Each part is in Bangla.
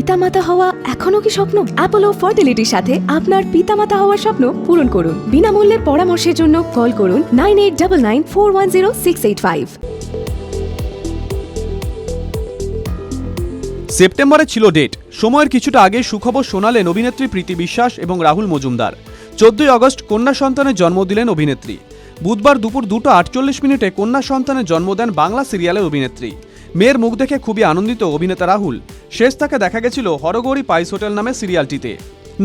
পিতামাতা হওয়া এখনও কি স্বপ্ন? অ্যাপোলো ফার্টিলিটির সাথে আপনার পিতামাতা হওয়ার স্বপ্ন পূরণ করুন। বিনামূল্যে পরামর্শের জন্য কল করুন nine eight double nine four one zero six eight five. সেপ্টেম্বরে ছিল ডেট। সময়ের কিছুটা আগে সুখবর শোনালেন অভিনেত্রী প্রীতি বিশ্বাস এবং রাহুল মজুমদার। চোদ্দই আগস্ট কন্যা সন্তানের জন্ম দিলেন অভিনেত্রী। বুধবার দুপুর দুটো আটচল্লিশ মিনিটে কন্যা সন্তানের জন্ম দেন বাংলা সিরিয়ালের অভিনেত্রী। মেয়ের মুখ দেখে খুবই আনন্দিত অভিনেতা রাহুল। শেষ তাকে দেখা গেছিল হরগৌরী পাইস হোটেল নামে সিরিয়ালটিতে।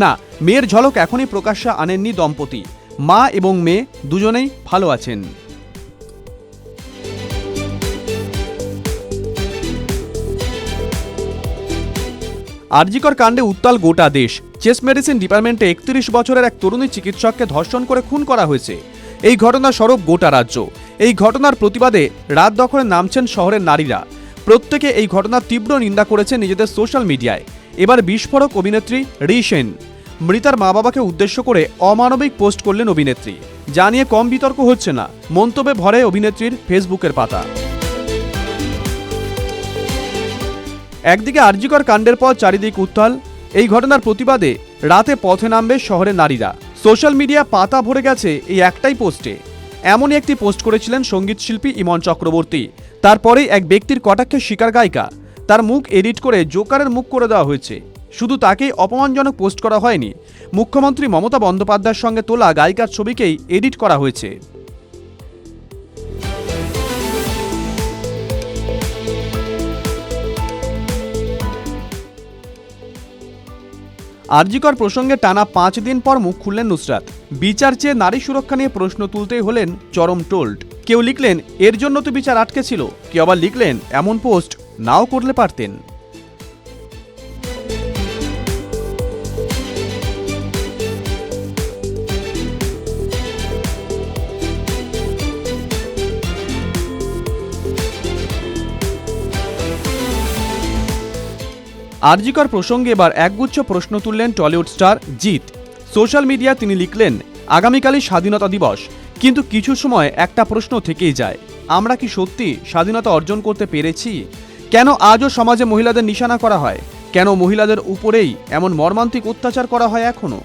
না, মেয়ের ঝলক এখনই প্রকাশ্যে আনেননি দম্পতি। মা এবং মেয়ে দুজনেই ভালো আছেন। আরজিকর কাণ্ডে উত্তাল গোটা দেশ। চেস্ট মেডিসিন ডিপার্টমেন্টে একত্রিশ বছরের এক তরুণী চিকিৎসককে ধর্ষণ করে খুন করা হয়েছে। এই ঘটনা স্বরূপ গোটা রাজ্য। এই ঘটনার প্রতিবাদে রাত দখলে নামছেন শহরের নারীরা। প্রত্যেকে এই ঘটনার তীব্র নিন্দা করেছে নিজেদের সোশ্যাল মিডিয়ায়। এবার বিস্ফোরক অভিনেত্রী রিসেন মৃতার মা বাবাকে উদ্দেশ্য করে অমানবিক পোস্ট করলেন অভিনেত্রী। যা নিয়ে কম বিতর্ক হচ্ছে না। মন্তব্যে ভরে অভিনেত্রীর ফেসবুকের পাতা। একদিকে আরজিকর কাণ্ডের পর চারিদিক উত্তাল। এই ঘটনার প্রতিবাদে রাতে পথে নামবে শহরের নারীরা। সোশ্যাল মিডিয়া পাতা ভরে গেছে এই একটাই পোস্টে। এমনই একটি পোস্ট করেছিলেন সংগীত শিল্পী ইমন চক্রবর্তী। তারপরেই এক ব্যক্তির কটাক্ষের শিকার গায়িকা। তার মুখ এডিট করে জোকারের মুখ করে দেওয়া হয়েছে। শুধু তাকেই অপমানজনক পোস্ট করা হয়নি, মুখ্যমন্ত্রী মমতা বন্দ্যোপাধ্যায়ের সঙ্গে তোলা গায়িকার ছবিকেই এডিট করা হয়েছে। আরজিকর প্রসঙ্গে টানা পাঁচ দিন পর মুখ খুললেন নুসরাত। বিচার চেয়ে নারী সুরক্ষা নিয়ে প্রশ্ন তুলতেই হলেন চরম টোল্ট। কেউ লিখলেন, এর জন্য তো বিচার আটকে ছিল। কেউ আবার লিখলেন, এমন পোস্ট নাও করলে পারতেন। আরজিকর প্রসঙ্গে এবার একগুচ্ছ প্রশ্ন তুললেন Tollywood star Jeet. Social media তিনি লিখলেন, আগামীকালই স্বাধীনতা দিবস, কিন্তু কিছু সময় একটা প্রশ্ন থেকেই যায়। আমরা কি সত্যি স্বাধীনতা অর্জন করতে পেরেছি? কেন আজও সমাজে মহিলাদের নিশানা করা হয়? কেন মহিলাদের উপরেই এমন মর্মান্তিক অত্যাচার করা হয় এখনও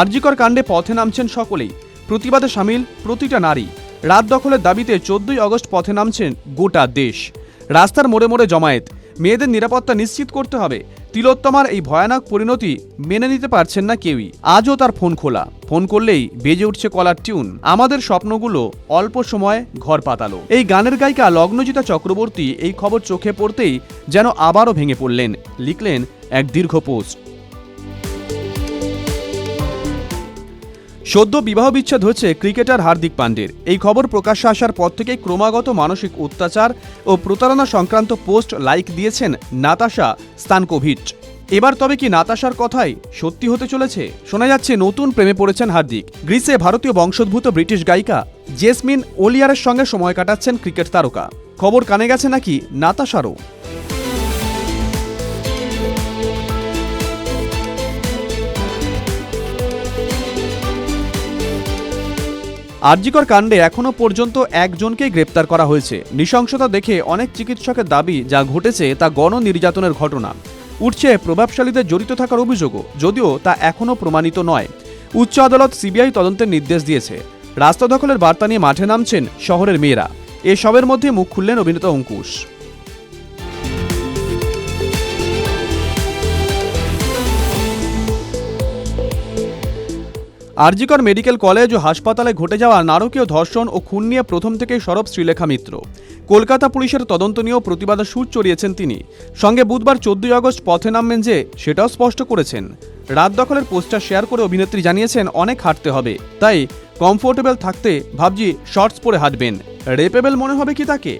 আরজিকর কাণ্ডে পথে নামছেন সকলেই। প্রতিবাদে সামিল প্রতিটা নারী। রাত দখলের দাবিতে চোদ্দই অগস্ট পথে নামছেন গোটা দেশ। রাস্তার মোড়ে মোড়ে জমায়েত। মেয়েদের নিরাপত্তা নিশ্চিত করতে হবে। তিলোত্তমার এই ভয়ানক পরিণতি মেনে নিতে পারছেন না কেউই। আজও তার ফোন খোলা। ফোন করলেই বেজে উঠছে কলার টিউন। আমাদের স্বপ্নগুলো অল্প সময় ঘর পাতালো। এই গানের গায়িকা লগ্নজিতা চক্রবর্তী এই খবর চোখে পড়তেই যেন আবারও ভেঙে পড়লেন। লিখলেন এক দীর্ঘ পোস্ট। সদ্য বিবাহ বিচ্ছেদ হচ্ছে ক্রিকেটার হার্দিক পান্ডের। এই খবর প্রকাশ্যে আসার পর থেকেই ক্রমাগত মানসিক অত্যাচার ও প্রতারণা সংক্রান্ত পোস্ট লাইক দিয়েছেন নাতাশা স্তানকোভিচ। এবার তবে কি নাতাশার কথাই সত্যি হতে চলেছে? শোনা যাচ্ছে, নতুন প্রেমে পড়েছেন হার্দিক। গ্রিসে ভারতীয় বংশোদ্ভূত ব্রিটিশ গায়িকা জেসমিন ওলিয়ারের সঙ্গে সময় কাটাচ্ছেন ক্রিকেট তারকা। খবর কানে গেছে নাকি নাতাশারও? আরজিকর কাণ্ডে এখনও পর্যন্ত একজনকে গ্রেপ্তার করা হয়েছে। নৃশংসতা দেখে অনেক চিকিৎসকের দাবি, যা ঘটেছে তা গণ নির্যাতনের ঘটনা। উঠছে প্রভাবশালীদের জড়িত থাকার অভিযোগও, যদিও তা এখনও প্রমাণিত নয়। উচ্চ আদালত সিবিআই তদন্তের নির্দেশ দিয়েছে। রাস্তা দখলের বার্তা নিয়ে মাঠে নামছেন শহরের মেয়েরা। এসবের মধ্যে মুখ খুললেন অভিনেতা অঙ্কুশ। আরজিকর মেডিকেল কলেজ ও হাসপাতালে ঘটে যাওয়া নারকীয় ধর্ষণ ও খুন নিয়ে প্রথম থেকেই সরব শ্রীলেখা মিত্র। কলকাতা পুলিশের তদন্ত নিয়েও প্রতিবাদের সুর চড়িয়েছেন তিনি। সঙ্গে বুধবার চোদ্দই আগস্ট পথে নামবেন যে, সেটাও স্পষ্ট করেছেন। রাত দখলের পোস্টার শেয়ার করে অভিনেত্রী জানিয়েছেন, অনেক হাঁটতে হবে। তাই কমফোর্টেবল থাকতে ভাবছি শর্টস পরে হাঁটবেন। রেপেবেল মনে হবে কি তাকে?